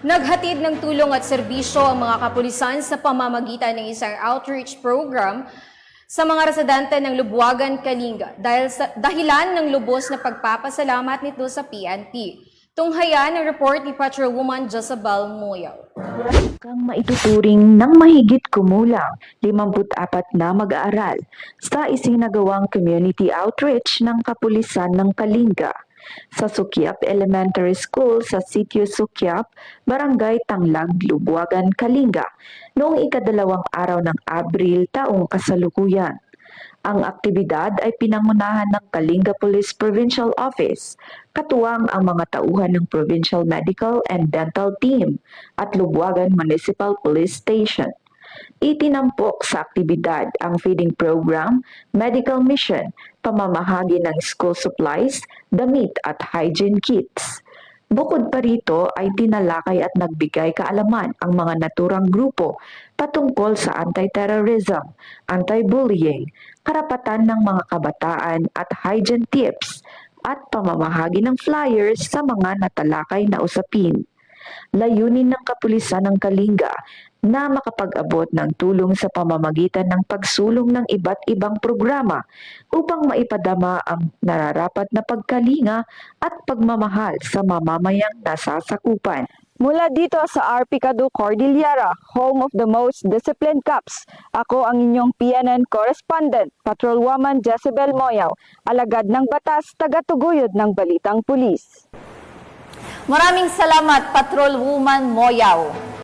Naghatid ng tulong at serbisyo ang mga kapulisan sa pamamagitan ng isang outreach program sa mga residente ng Lubuagan, Kalinga dahil sa dahilan ng lubos na pagpapasalamat nito sa PNP. Tunghayan ang report ni Patrolwoman Jezabel Moyaw. kang maituturing ng mahigit kumulang 54 na mag-aaral sa isinagawang community outreach ng Kapulisan ng Kalinga sa Sukyap Elementary School sa Sitio Sukyap, Barangay Tanglag, Lubuagan, Kalinga noong ikadalawang araw ng Abril taong kasalukuyan. Ang aktibidad ay pinangunahan ng Kalinga Police Provincial Office, katuwang ang mga tauhan ng Provincial Medical and Dental Team at Lubuagan Municipal Police Station. Itinampok sa aktibidad ang feeding program, medical mission, pamamahagi ng school supplies, damit at hygiene kits. Bukod pa rito ay tinalakay at nagbigay kaalaman ang mga naturang grupo patungkol sa anti-terrorism, anti-bullying, karapatan ng mga kabataan at hygiene tips at pamamahagi ng flyers sa mga natalakay na usapin. Layunin ng kapulisan ng Kalinga na makapag-abot ng tulong sa pamamagitan ng pagsulong ng iba't ibang programa upang maipadama ang nararapat na pagkalinga at pagmamahal sa mamamayang nasasakupan. Mula dito sa RP Cadu Cordillera, home of the most disciplined cops, ako ang inyong PNN correspondent, Patrolwoman Jezebel Moyaw, alagad ng batas, tagatuguyod ng balitang pulis. Maraming salamat, Patrolwoman Moyaw.